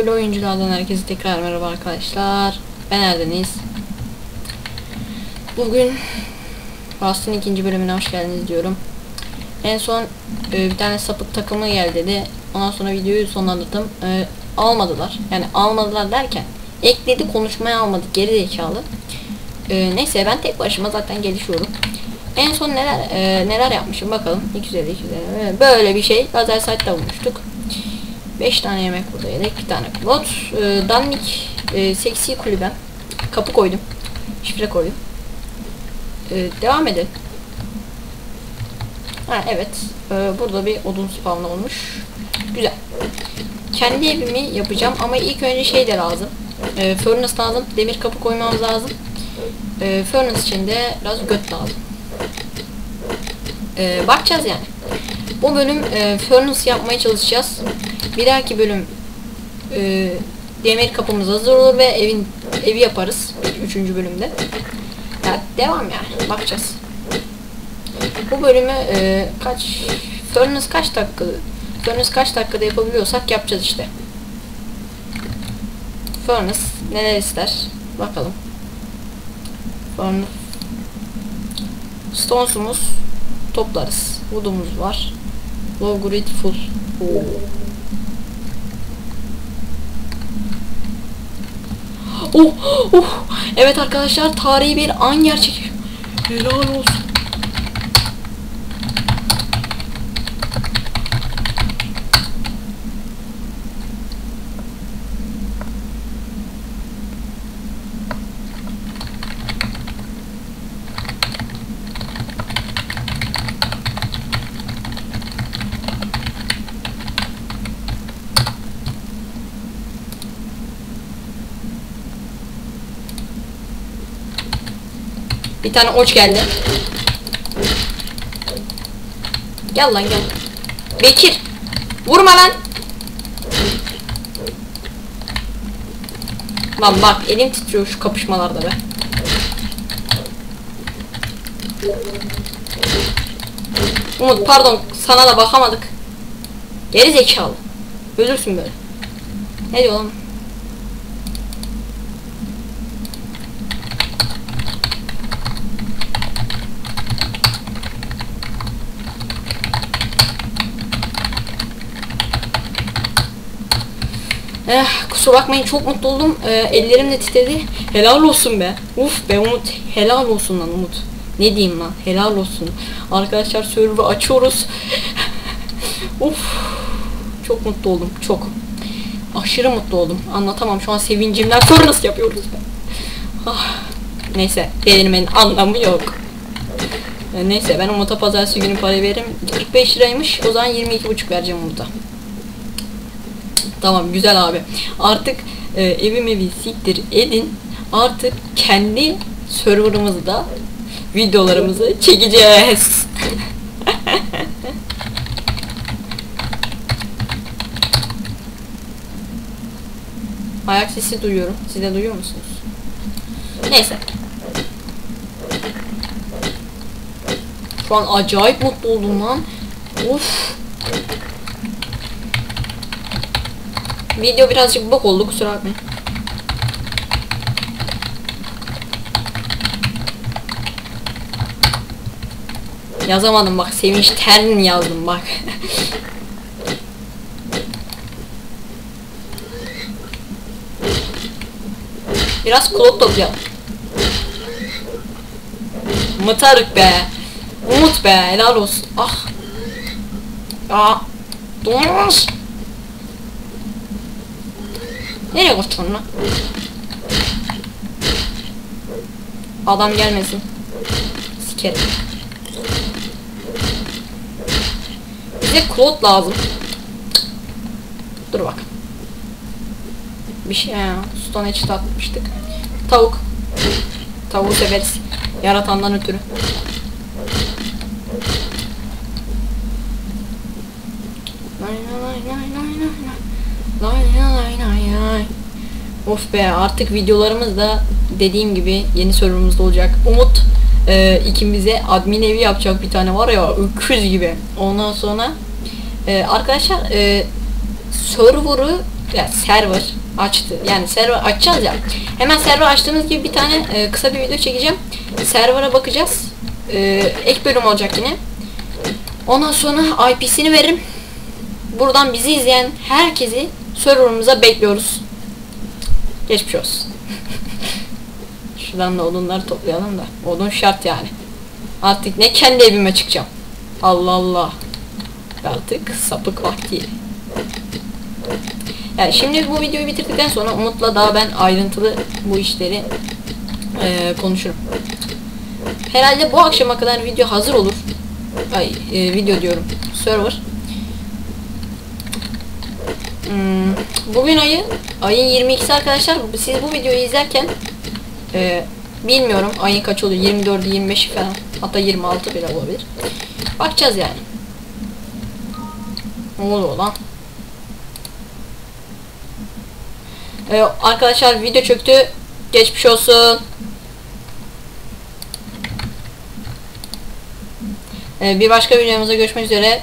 Koylu oyunculardan herkese tekrar merhaba arkadaşlar. Ben Erdeniz. Bugün Rust'ın ikinci bölümüne hoş geldiniz diyorum. En son e, bir tane sapık takımı gel dedi. Ondan sonra videoyu sonlandırdım. E, almadılar. Yani almadılar derken ekledi konuşmaya almadık geri zekalı. E, neyse ben tek başıma zaten gelişiyorum. En son neler e, neler yapmışım bakalım. 250 250 böyle bir şey. Lazer site'da bulmuştuk. 5 tane yemek burada yedik. Bir tane klot. E, dandik e, seksi kulübem. Kapı koydum. Şifre koydum. E, devam edelim. Ha evet. E, burada bir odun spawn olmuş. Güzel. Kendi evimi yapacağım ama ilk önce şey de lazım. E, furnace lazım. Demir kapı koymamız lazım. E, furnace için de biraz göt lazım. E, bakacağız yani. Bu bölüm e, furnace yapmaya çalışacağız. Bir dahaki bölüm e, demir kapımız hazır olur ve evin evi yaparız. Üçüncü bölümde. Ya devam yani. Bakacağız. Bu bölümü e, kaç furnace kaç dakika furnace kaç dakikada yapabiliyorsak yapacağız işte. Furnace neler ister? Bakalım. Furnace Stones'umuz toplarız. Wood'umuz var. Low grid full. Oo. Oh, oh. Evet arkadaşlar tarihi bir an gerçek. Helal olsun. Bir tane oç geldi. Gel lan gel. Bekir. Vurma lan. Lan bak elim titriyor şu kapışmalarda be. Umut pardon sana da bakamadık. Geri zekalı. Ölürsün böyle. Ne diyor oğlum? Eh, kusura bakmayın çok mutlu oldum. Eh, ellerim de titredi. Helal olsun be. Uf be Umut. Helal olsun lan Umut. Ne diyeyim lan? Helal olsun. Arkadaşlar server'ı açıyoruz. Uf. Çok mutlu oldum. Çok. Aşırı mutlu oldum. Anlatamam. Şu an sevincimden sonra nasıl yapıyoruz be. Ah. Neyse. Delirmenin anlamı yok. Eh, neyse ben Umut'a pazartesi günü para veririm. 45 liraymış. O zaman 22,5 vereceğim Umut'a. Tamam güzel abi. Artık e, evim evi siktir edin. Artık kendi serverımızda videolarımızı çekeceğiz. Ayak sesi duyuyorum. Siz de duyuyor musunuz? Neyse. Şu an acayip mutlu oldum lan. Of. Video birazcık bok oldu kusura bakmayın. Yazamadım bak sevinç terin yazdım bak. Biraz klot toplayalım. Mıtarık be. Umut be helal olsun. Ah. Aa. Donmuş. Nereye koştun lan? Adam gelmesin. Sikerim. Bize klot lazım. Dur bak. Bir şey ya. Stone Edge'de atmıştık. Tavuk. Tavuğu severiz. Yaratandan ötürü. Lay lay lay lay lay lay. Of be artık videolarımız da dediğim gibi yeni serverımızda olacak. Umut e, ikimize admin evi yapacak bir tane var ya öküz gibi. Ondan sonra e, arkadaşlar e, server'ı ya server açtı. Yani server açacağız ya. Hemen server açtığımız gibi bir tane e, kısa bir video çekeceğim. Server'a bakacağız. E, ek bölüm olacak yine. Ondan sonra IP'sini veririm. Buradan bizi izleyen herkesi serverımıza bekliyoruz. Geçmiş olsun. Şuradan da odunları toplayalım da. Odun şart yani. Artık ne kendi evime çıkacağım. Allah Allah. Artık sapık vakti. Yani şimdi bu videoyu bitirdikten sonra Umut'la daha ben ayrıntılı bu işleri eee, konuşurum. Herhalde bu akşama kadar video hazır olur. Ay e, video diyorum. Server. Hmm, bugün ayı ayın 22'si arkadaşlar. Siz bu videoyu izlerken e, bilmiyorum ayın kaç oluyor 24'ü 25'i falan hatta 26 bile olabilir. Bakacağız yani. Ne oluyor lan? Ee, arkadaşlar video çöktü. Geçmiş olsun. Ee, bir başka videomuzda görüşmek üzere.